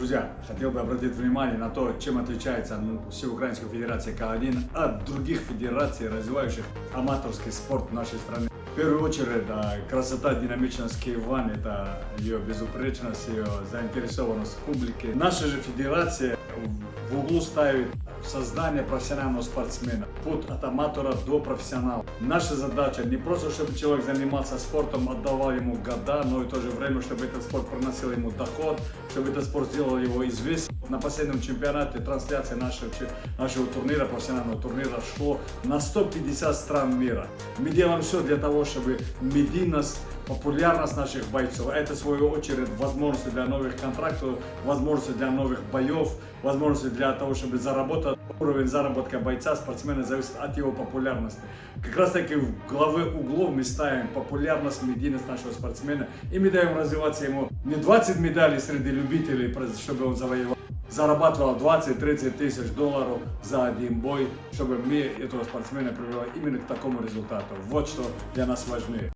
Друзья, хотел бы обратить внимание на то, чем отличается ну, Всеукраинская Федерация К1 от других федераций, развивающих аматорский спорт нашей стране. В первую очередь, да, красота, динамичность K1, это ее безупречность, ее заинтересованность публики. Наша же федерация в углу ставит создание профессионального спортсмена, путь от аматора до профессионала. Наша задача не просто, чтобы человек занимался спортом, отдавал ему года, но и в то же время, чтобы этот спорт приносил ему доход, чтобы этот спорт сделал его известным. На последнем чемпионате трансляция нашего, нашего турнира, профессионального турнира шло на 150 стран мира. Мы делаем все для того, чтобы медийность, популярность наших бойцов, а это в свою очередь возможности для новых контрактов, возможности для новых боев, возможности для того, чтобы заработать. Уровень заработка бойца, спортсмена зависит от его популярности. Как раз таки в главе углов мы ставим популярность, медийность нашего спортсмена и мы даем развиваться ему не 20 медалей среди любителей, чтобы он завоевал, зарабатывал 20-30 тысяч долларов за один бой, чтобы мы этого спортсмена привели именно к такому результату. Вот что для нас важнее.